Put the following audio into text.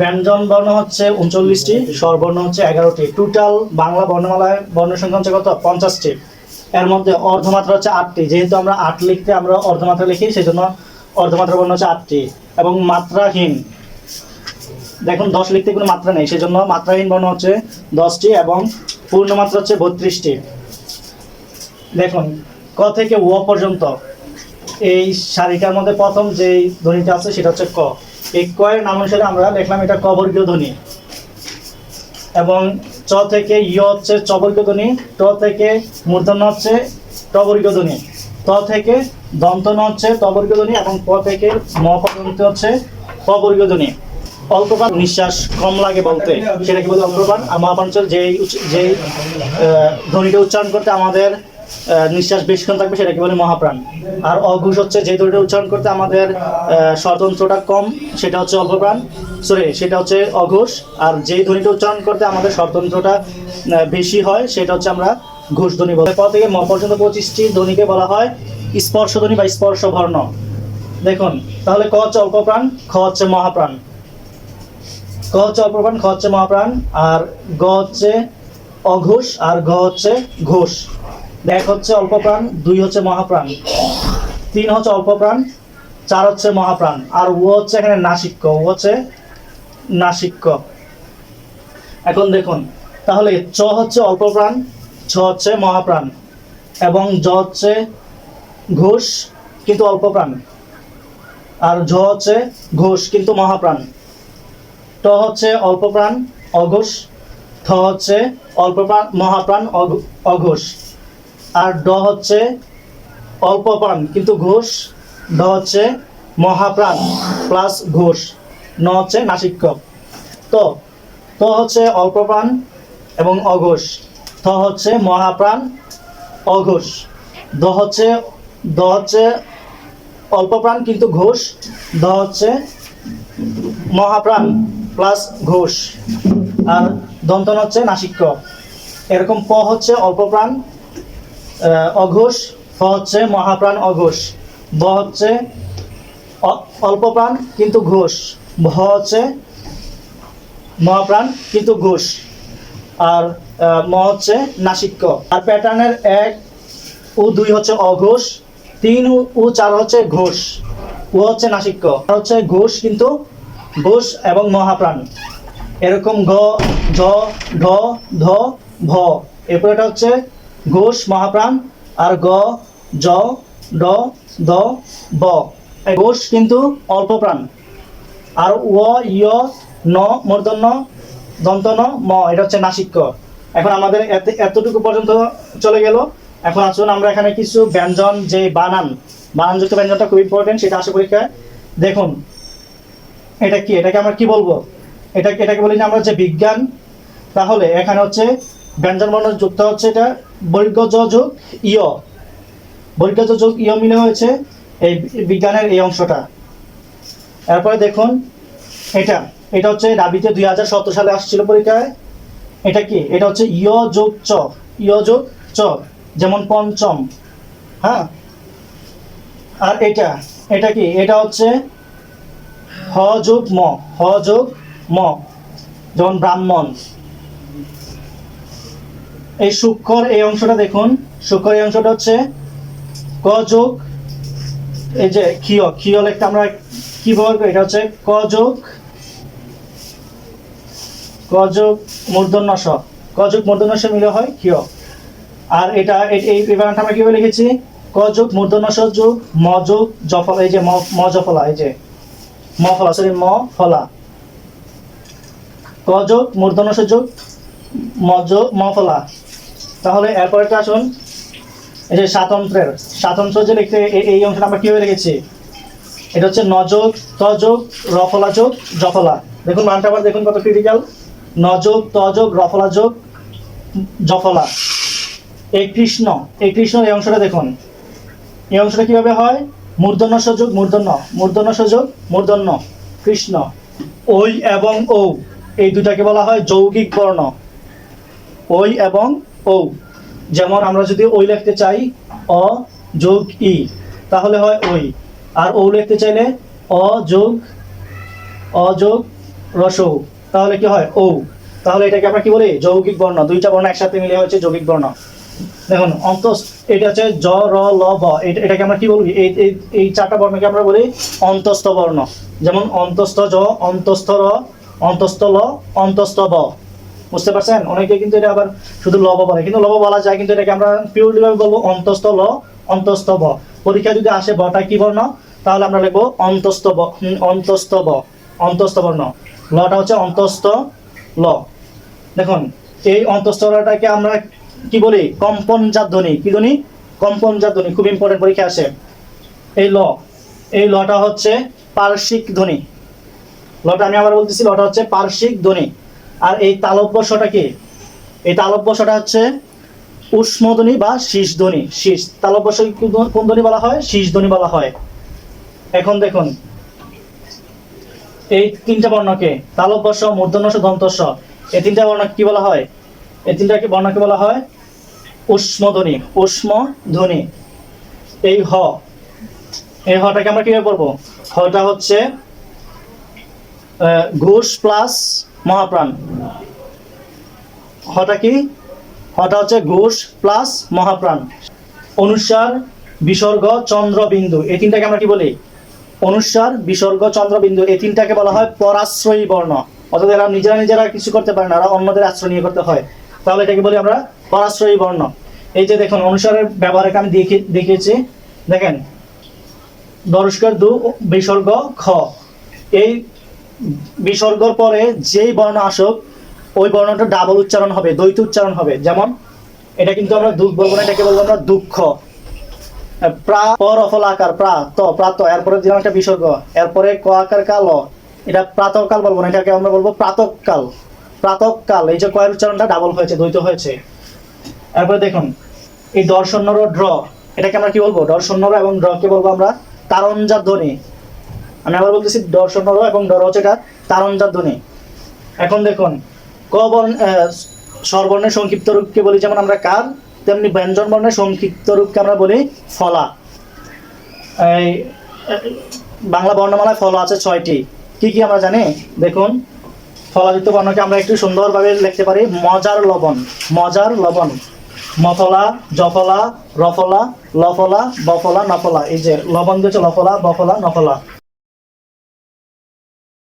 ব্যঞ্জন বর্ণ হচ্ছে উনচল্লিশটি, স্বরবর্ণ হচ্ছে এগারোটি। টোটাল বাংলা বর্ণমালায় বর্ণ সংখ্যা হচ্ছে কত? পঞ্চাশটি। এর মধ্যে অর্ধমাত্রা হচ্ছে আটটি। যেহেতু আমরা আট লিখতে আমরা অর্ধমাত্রা লিখি সেই জন্য অর্ধমাত্রা বর্ণ হচ্ছে আটটি এবং মাত্রাহীন। দেখুন, দশ লিখতে কোনো মাত্রা নেই সেই জন্য মাত্রাহীন বর্ণ হচ্ছে দশটি এবং পূর্ণমাত্রা হচ্ছে বত্রিশটি। দেখুন, ক থেকে ও পর্যন্ত এই সারিটার মধ্যে প্রথম যে ধ্বনিটা আছে, সেটা হচ্ছে ক। এই ক এর নাম অনুসারে আমরা লিখলাম এটা কবর্গীয় ধ্বনি। এবং চ থেকে ই হচ্ছে চবর্গীয় ধ্বনি, ট থেকে মূর্ধন্য হচ্ছে টবর্গীয় ধ্বনি, ত থেকে দন্তন হচ্ছে তবর্গীয় ধ্বনি এবং প থেকে ম পর্যন্ত হচ্ছে পবর্গীয় ধ্বনি। অল্পপ্রাণ নিঃশ্বাস কম লাগে বলতে, সেটাকে বলে অল্পপ্রাণ আর মহাপাঞ্চল যেই যেই ধ্বনিটা উচ্চারণ করতে আমাদের নিঃশ্বাস বেশিক্ষণ থাকবে সেটাকে বলে মহাপ্রাণ। আর অঘোষ হচ্ছে যে ধ্বনিটা উচ্চারণ করতে আমাদের স্বতন্ত্রটা কম, সেটা হচ্ছে অল্পপ্রাণ। সরি সেটা হচ্ছে অঘোষ। আর যেই ধ্বনিটা উচ্চারণ করতে আমাদের স্বতন্ত্রটা বেশি হয়, সেটা হচ্ছে আমরা ঘোষ ধ্বনি বলি। প থেকে ম পর্যন্ত পঁচিশটি ধ্বনিকে বলা হয় স্পর্শ ধ্বনি বা স্পর্শ বর্ণ দেখুন, তাহলে ক হচ্ছে অল্পপ্রাণ, খ হচ্ছে মহাপ্রাণ। ক হচ্ছে অল্পপ্রাণ, খ হচ্ছে মহাপ্রাণ, আর গ হচ্ছে অঘোষ, আর ঘ হচ্ছে ঘোষ। এক হচ্ছে অল্প প্রাণ দুই হচ্ছে মহাপ্রাণ, তিন হচ্ছে অল্প প্রাণ চার হচ্ছে মহাপ্রাণ, আর ও হচ্ছে এখানে নাসিক্য, ও হচ্ছে নাসিক্য। এখন দেখুন, তাহলে চ হচ্ছে অল্প প্রাণ ছ হচ্ছে মহাপ্রাণ, এবং জ হচ্ছে ঘোষ, কিন্তু অল্প প্রাণ আর ঝ হচ্ছে ঘোষ, কিন্তু মহাপ্রাণ। ট হচ্ছে অল্প প্রাণ অঘোষ, থ হচ্ছে অল্প প্রাণ মহাপ্রাণ, অঘ- অঘোষ। আর ড হচ্ছে অল্পপ্রাণ কিন্তু ঘোষ ড হচ্ছে মহাপ্রাণ প্লাস ঘোষ ন হচ্ছে নাসিক্য তো ত হচ্ছে অল্পপ্রাণ এবং অঘোষ থ হচ্ছে মহাপ্রাণ অঘোষ। দ হচ্ছে দ হচ্ছে অল্পপ্রাণ কিন্তু ঘোষ দ হচ্ছে মহাপ্রাণ প্লাস ঘোষ। আর দন্তন হচ্ছে নাসিক্য এরকম প হচ্ছে অল্পপ্রাণ আহ, অঘোষ, ফ হচ্ছে মহাপ্রাণ অঘোষ, ব হচ্ছে অল্পপ্রাণ কিন্তু ঘোষ, ভ হচ্ছে মহাপ্রাণ কিন্তু ঘোষ, আর ম হচ্ছে নাসিক্য। আর প্যাটার্নের এক ও দুই হচ্ছে অঘোষ, তিন ও- চার হচ্ছে ঘোষ ও হচ্ছে নাসিক্য হচ্ছে ঘোষ কিন্তু ঘোষ এবং মহাপ্রাণ। এরকম ঘ ঝ ঢ ধ, ভ। এরপর এটা হচ্ছে ঘোষ মহাপ্রাণ, আর গ, জ, ড, দ, ব। ঘোষ কিন্তু অল্প প্রাণ আর ও ইয় ন মূর্ধন্য দন্তন ম, এটা হচ্ছে নাসিক্য। এখন আমাদের এত- এতটুকু পর্যন্ত চলে গেল। এখন আসুন আমরা এখানে কিছু ব্যঞ্জন, যে বানান। বানানযুক্ত ব্যঞ্জনটা খুব ইম্পর্টেন্ট সেটা আসে পরীক্ষায়। দেখুন, এটা কি? এটাকে আমরা কি বলব? এটা এটাকে বলি যে আমরা যে বিজ্ঞান, তাহলে এখানে হচ্ছে ব্যঞ্জন বর্ণ যুক্ত হচ্ছে এটা বৈজ্ঞ ইয়। বৈজ্ঞ জ যোগ ইয় মিলে হয়েছে এই বিজ্ঞানের এই অংশটা। এরপরে দেখুন, এটা এটা হচ্ছে রাবিতে দুই হাজার সতেরো সালে আসছিল পরীক্ষায়। এটা কি? এটা হচ্ছে ইয় যোগ চ ইয় যোগ চ, যেমন পঞ্চম। হ্যাঁ? আর এটা এটা কি? এটা হচ্ছে হ যোগ ম, হ যোগ ম, যেমন ব্রাহ্মণ। এই সূক্ষ্মর এই অংশটা দেখুন। সূক্ষ্মর এই অংশটা হচ্ছে ক যোগ, এই যে ক্ষীয় ক্ষীয় লিখতে আমরা কি ব্যবহার করি? এটা হচ্ছে ক যোগ ক যোগ মূর্ধন্য স ক যোগ মূর্ধন্য স মিলে হয় ক্ষীয়। আর এটা, এই বানানটা আমরা কীভাবে লিখেছি? ক যোগ মূর্ধন্য স যোগ ম যোগ জফলা, এই যে ম জফলা, এই যে ম ফলা সরি ম ফলা। ক যোগ মূর্ধন্য স যোগ ম যোগ, ম ফলা। তাহলে এরপরেটা আসুন। এই যে স্বাতন্ত্রের স্বাতন্ত্র যে লিখতে এই অংশটা আমরা কীভাবে লিখেছি? এটা হচ্ছে নযোগ তযোগ রফলা যোগ জফলা। দেখুন মানটা আবার দেখুন কত ক্রিটিক্যাল নযোগ তযোগ রফলা যোগ জফলা। এই কৃষ্ণ এই কৃষ্ণ এই অংশটা দেখুন। এই অংশটা কীভাবে হয়? মূর্ধন্য সযোগ মূর্ধন্য মূর্ধন্য সযোগ মূর্ধন্য, কৃষ্ণ ওই এবং ও এই দুটাকে বলা হয় যৌগিক বর্ণ। ওই এবং ও। যেমন আমরা যদি ওই লিখতে চাই, অ যোগ ই, তাহলে হয় ওই আর ও লিখতে চাইলে অ যোগ অ যোগ রসৌ তাহলে কি হয়? ও তাহলে এটাকে আমরা কি বলি? যৌগিক বর্ণ। দুইটা বর্ণ একসাথে মিলে হচ্ছে যৌগিক বর্ণ। দেখুন অন্তস এটা হচ্ছে জ, র, ল ব এটা- এটাকে আমরা কি বলি? এই এই- এই চারটা বর্ণকে আমরা বলি অন্তস্থ বর্ণ। যেমন অন্তস্থ জ, অন্তস্থ র, অন্তস্থ ল, অন্তস্থ ব বুঝতে পারছেন? অনেকে কিন্তু এটা আবার শুধু লব বলে, কিন্তু লব বলা যায়, কিন্তু এটাকে আমরা পিওরলি ভাবে বলব অন্তস্থ ল, অন্তস্থ ব। পরীক্ষা যদি আসে বটা কি বর্ণ? তাহলে আমরা লিখব অন্তস্থ ব অন্তস্থ ব, অন্তস্থ বর্ণ। লটা হচ্ছে অন্তস্থ ল। দেখুন, এই অন্তস্থ লটাকে আমরা কি বলি? কম্পনজাত ধ্বনি। কি ধ্বনি? কম্পনজাত ধ্বনি। খুব ইম্পর্টেন্ট পরীক্ষা আসে। এই ল, এই লটা হচ্ছে পার্শ্বিক ধ্বনি। লটা আমি আবার বলতেছি, লটা হচ্ছে পার্শ্বিক ধ্বনি। আর এই তালব্যস্বটা কি? এই তালব্যস্বটা হচ্ছে উষ্মধ্বনি বা শীষ ধ্বনি শীষ তালব্যস্ব কোন ধ্বনি বলা হয়? শীষ ধ্বনি বলা হয়। এখন দেখুন, এই তিনটা বর্ণকে তালব্যস্ব মূর্ধন্যস্ব দন্তস্ব, এই তিনটা বর্ণ কি বলা হয়? এই তিনটাকে বর্ণকে বলা হয়? উষ্ম ধ্বনি উষ্ম ধ্বনি এই হ, এই হটাকে আমরা কীভাবে পড়ব হটা হচ্ছে ঘোষ প্লাস মহাপ্রাণ। হটা কি? হটা হচ্ছে ঘোষ প্লাস মহাপ্রাণ। অনুসার বিসর্গ চন্দ্রবিন্দু। এই তিনটাকে আমরা কি বলি? অনুসার বিসর্গ চন্দ্রবিন্দু। এই তিনটাকে বলা হয় পরাশ্রয়ী বর্ণ। অর্থাৎ এরা নিজেরা নিজেরা কিছু করতে পারে না অন্যদের আশ্রয় নিয়ে করতে হয়। তাহলে এটাকে বলি আমরা পরাশ্রয়ী বর্ণ। এই যে দেখুন, অনুসারের ব্যবহারকে আমি দেখে, দেখিয়েছি। দেখেন দরস্কার দু, বিসর্গ, খ। এই বিসর্গর পরে যেই বর্ণ আসুক ওই বর্ণটা ডাবল উচ্চারণ হবে, দ্বৈত উচ্চারণ হবে। যেমন, এটা কিন্তু আমরা দুঃখ বলব না, এটাকে বলব আমরা দুঃখ। প্রা পর অফল আকার, প্রা, ত এরপরে দিলাম একটা বিসর্গ, এরপরে ক, আকার কাল এটা প্রাতকাল বলব না, এটাকে আমরা বলব এই যে কয়ের উচ্চারণটা ডাবল হয়েছে, দ্বৈত হয়েছে। এরপরে দেখুন, এই দর্শন্যর ড্র এটাকে আমরা কি বলব? দর্শন্যর এবং ড্রকে বলব আমরা? তারঞ্জাত ধ্বনি আমি আবার বলতেছি দর্শন্যর এবং ডর হচ্ছে এটা তারঞ্জাত ধ্বনি এখন দেখুন ক বর্ণ স্বরবর্ণের সংক্ষিপ্ত রূপকে বলি, যেমন আমরা কার তেমনি ব্যঞ্জন বর্ণের সংক্ষিপ্ত রূপকে আমরা বলি ফলা। এই বাংলা বর্ণমালায় ফলা আছে ছয়টি। কি কি আমরা জানি? দেখুন, ফলাযুক্ত বর্ণকে আমরা একটু সুন্দরভাবে লিখতে পারি। মজার লবণ মজার লবণ। মফলা, জফলা, রফলা, লফলা, বফলা, নফলা। এই যে লবণ দিয়েছে লফলা, বফলা, নফলা।